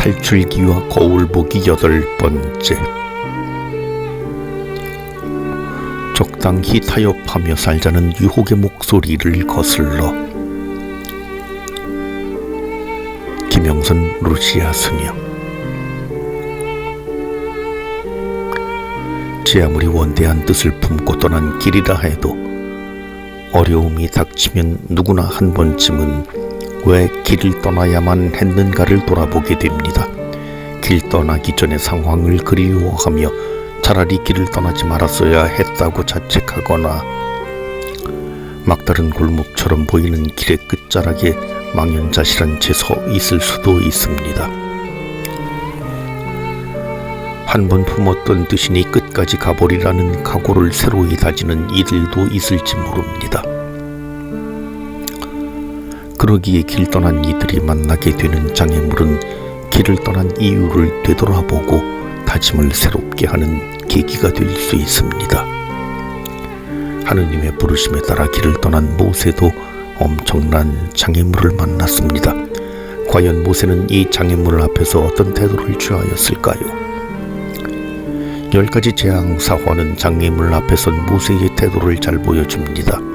탈출기와 거울보기 여덟 번째. 적당히 타협하며 살자는 유혹의 목소리를 거슬러. 김영선 루시아 스녀 제 아무리 원대한 뜻을 품고 떠난 길이라 해도 어려움이 닥치면 누구나 한 번쯤은 왜 길을 떠나야만 했는가를 돌아보게 됩니다. 길 떠나기 전의 상황을 그리워하며 차라리 길을 떠나지 말았어야 했다고 자책하거나 막다른 골목처럼 보이는 길의 끝자락에 망연자실한 채 서 있을 수도 있습니다. 한 번 품었던 뜻이니 끝까지 가버리라는 각오를 새로이 다지는 이들도 있을지 모릅니다. 그러기에 길 떠난 이들이 만나게 되는 장애물은 길을 떠난 이유를 되돌아보고 다짐을 새롭게 하는 계기가 될 수 있습니다. 하느님의 부르심에 따라 길을 떠난 모세도 엄청난 장애물을 만났습니다. 과연 모세는 이 장애물 앞에서 어떤 태도를 취하였을까요? 열 가지 재앙 사화는 장애물 앞에선 모세의 태도를 잘 보여줍니다.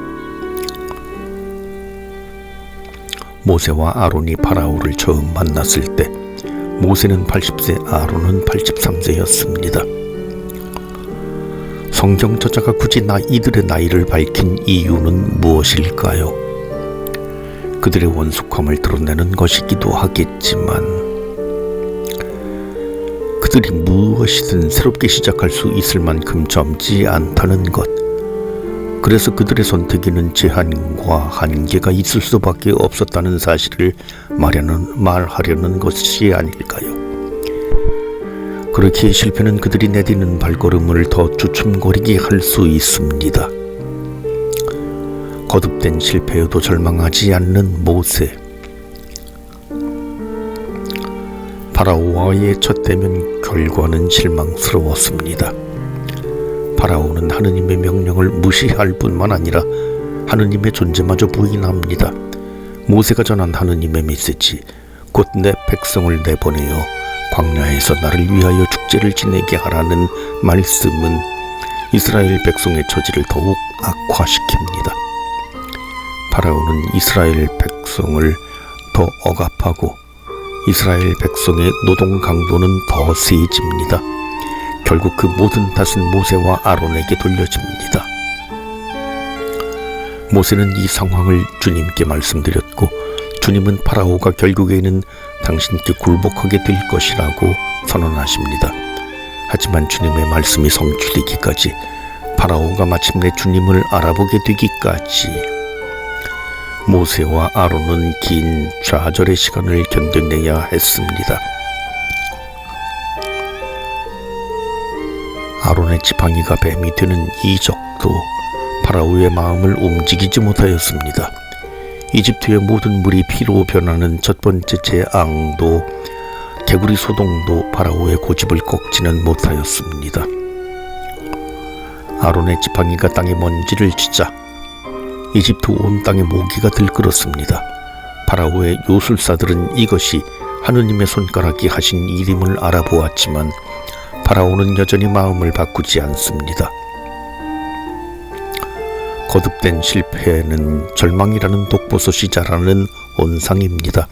모세와 아론이 파라오를 처음 만났을 때 모세는 80세, 아론은 83세였습니다. 성경 저자가 굳이 나 이들의 나이를 밝힌 이유는 무엇일까요? 그들의 원숙함을 드러내는 것이기도 하겠지만 그들이 무엇이든 새롭게 시작할 수 있을 만큼 젊지 않다는 것. 그래서 그들의 선택에는 제한과 한계가 있을 수밖에 없었다는 사실을 말하는, 말하려는 것이 아닐까요? 그렇게 실패는 그들이 내디는 발걸음을 더 주춤거리게 할 수 있습니다. 거듭된 실패에도 절망하지 않는 모세. 파라오와의 첫 대면 결과는 실망스러웠습니다. 파라오는 하느님의 명령을 무시할 뿐만 아니라 하느님의 존재마저 부인합니다. 모세가 전한 하느님의 메시지, 곧 내 백성을 내보내어 광야에서 나를 위하여 축제를 지내게 하라는 말씀은 이스라엘 백성의 처지를 더욱 악화시킵니다. 파라오는 이스라엘 백성을 더 억압하고 이스라엘 백성의 노동 강도는 더 세집니다. 결국 그 모든 탓은 모세와 아론에게 돌려집니다. 모세는 이 상황을 주님께 말씀드렸고 주님은 파라오가 결국에는 당신께 굴복하게 될 것이라고 선언하십니다. 하지만 주님의 말씀이 성취되기까지 파라오가 마침내 주님을 알아보게 되기까지 모세와 아론은 긴 좌절의 시간을 견뎌내야 했습니다. 지팡이가 뱀이 되는 이적도 파라오의 마음을 움직이지 못하였습니다. 이집트의 모든 물이 피로 변하는 첫 번째 재앙도 개구리 소동도 파라오의 고집을 꺾지는 못하였습니다. 아론의 지팡이가 땅에 먼지를 치자 이집트 온 땅에 모기가 들끓었습니다. 파라오의 요술사들은 이것이 하느님의 손가락이 하신 일임을 알아보았지만 파라오는 여전히 마음을 바꾸지 않습니다. 거듭된 실패는 절망이라는 독버섯이 자라는 온상입니다.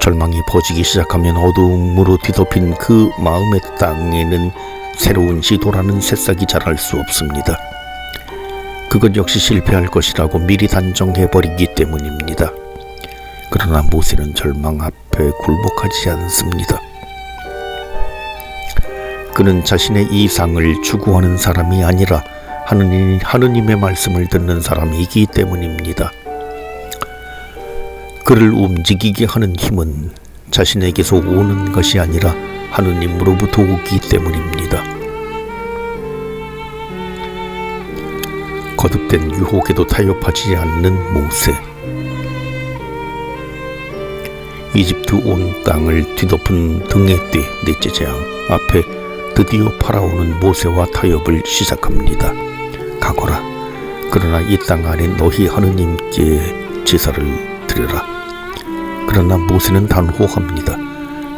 절망이 퍼지기 시작하면 어두움으로 뒤덮인 그 마음의 땅에는 새로운 시도라는 새싹이 자랄 수 없습니다. 그것 역시 실패할 것이라고 미리 단정해버리기 때문입니다. 그러나 모세는 절망 앞에 굴복하지 않습니다. 그는 자신의 이상을 추구하는 사람이 아니라 하느님, 하느님의 말씀을 듣는 사람이기 때문입니다. 그를 움직이게 하는 힘은 자신에게서 오는 것이 아니라 하느님으로부터 오기 때문입니다. 거듭된 유혹에도 타협하지 않는 모세. 이집트 온 땅을 뒤덮은 등의 띠 넷째 재앙 앞에 드디어 파라오는 모세와 타협을 시작합니다. 가거라. 그러나 이 땅 안에 너희 하느님께 제사를 드려라. 그러나 모세는 단호합니다.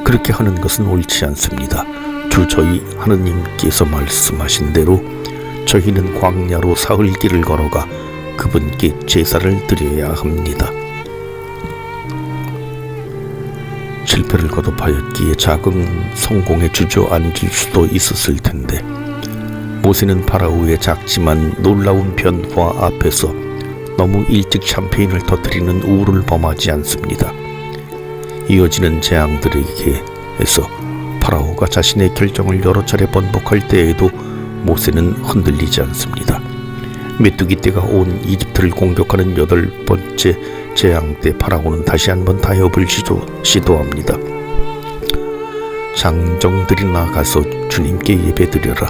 그렇게 하는 것은 옳지 않습니다. 주 저희 하느님께서 말씀하신 대로 저희는 광야로 사흘 길을 걸어가 그분께 제사를 드려야 합니다. 실패를 거듭하였기에 작은 성공에 주저앉을 수도 있었을 텐데 모세는 파라오의 작지만 놀라운 변화 앞에서 너무 일찍 샴페인을 터뜨리는 우를 범하지 않습니다. 이어지는 재앙들에게에서 파라오가 자신의 결정을 여러 차례 번복할 때에도 모세는 흔들리지 않습니다. 메뚜기 떼가 온 이집트를 공격하는 여덟 번째 재앙 때 파라오는 다시 한번 타협을 시도, 시도합니다. 장정들이 나 가서 주님께 예배드려라.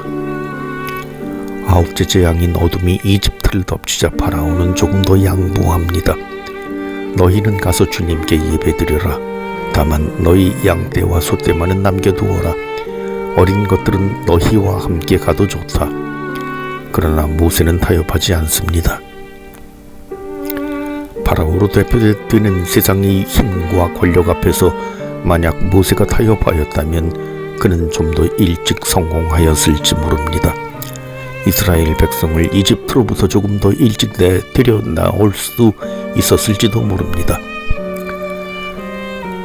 아홉째 재앙인 어둠이 이집트를 덮치자 파라오는 조금 더 양보합니다. 너희는 가서 주님께 예배드려라. 다만 너희 양떼와 소떼만은 남겨두어라. 어린 것들은 너희와 함께 가도 좋다. 그러나 모세는 타협하지 않습니다. 파라오로 대표되는 세상의 힘과 권력 앞에서 만약 모세가 타협하였다면 그는 좀 더 일찍 성공하였을지 모릅니다. 이스라엘 백성을 이집트로부터 조금 더 일찍 내들여 나올 수 있었을지도 모릅니다.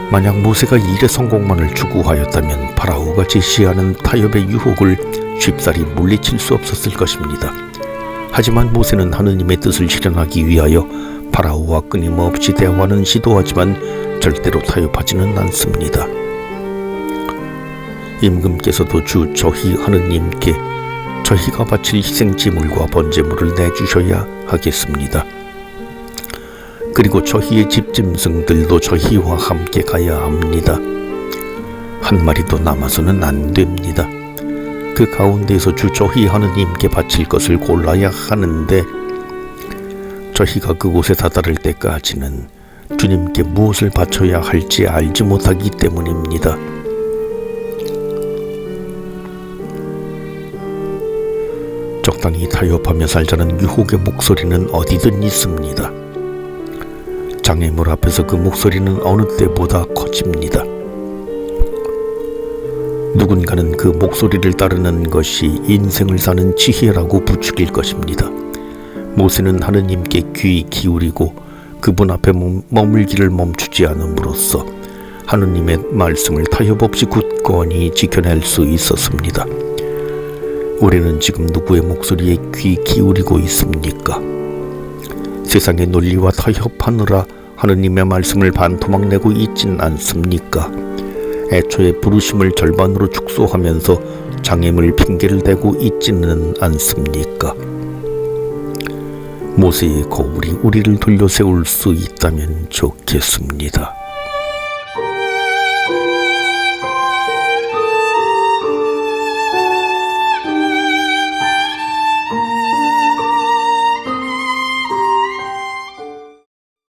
만약 모세가 일의 성공만을 추구하였다면 파라오가 제시하는 타협의 유혹을 쉽사리 물리칠 수 없었을 것입니다. 하지만 모세는 하느님의 뜻을 실현하기 위하여 파라오와 끊임없이 대화는 시도하지만 절대로 타협하지는 않습니다. 임금께서도 주 저희 하느님께 저희가 바칠 희생제물과 번제물을 내주셔야 하겠습니다. 그리고 저희의 집짐승들도 저희와 함께 가야 합니다. 한 마리도 남아서는 안 됩니다. 그 가운데에서 주 저희 하느님께 바칠 것을 골라야 하는데 저희가 그곳에 다다를 때까지는 주님께 무엇을 바쳐야 할지 알지 못하기 때문입니다. 적당히 타협하며 살자는 유혹의 목소리는 어디든 있습니다. 장애물 앞에서 그 목소리는 어느 때보다 커집니다. 누군가는 그 목소리를 따르는 것이 인생을 사는 지혜라고 부추길 것입니다. 모세는 하느님께 귀 기울이고 그분 앞에 머물기를 멈추지 않음으로써 하느님의 말씀을 타협 없이 굳건히 지켜낼 수 있었습니다. 우리는 지금 누구의 목소리에 귀 기울이고 있습니까? 세상의 논리와 타협하느라 하느님의 말씀을 반토막 내고 있진 않습니까? 애초에 부르심을 절반으로 축소하면서 장애물 핑계를 대고 있지는 않습니까? 모세의 거울이 우리를 돌려 세울 수 있다면 좋겠습니다.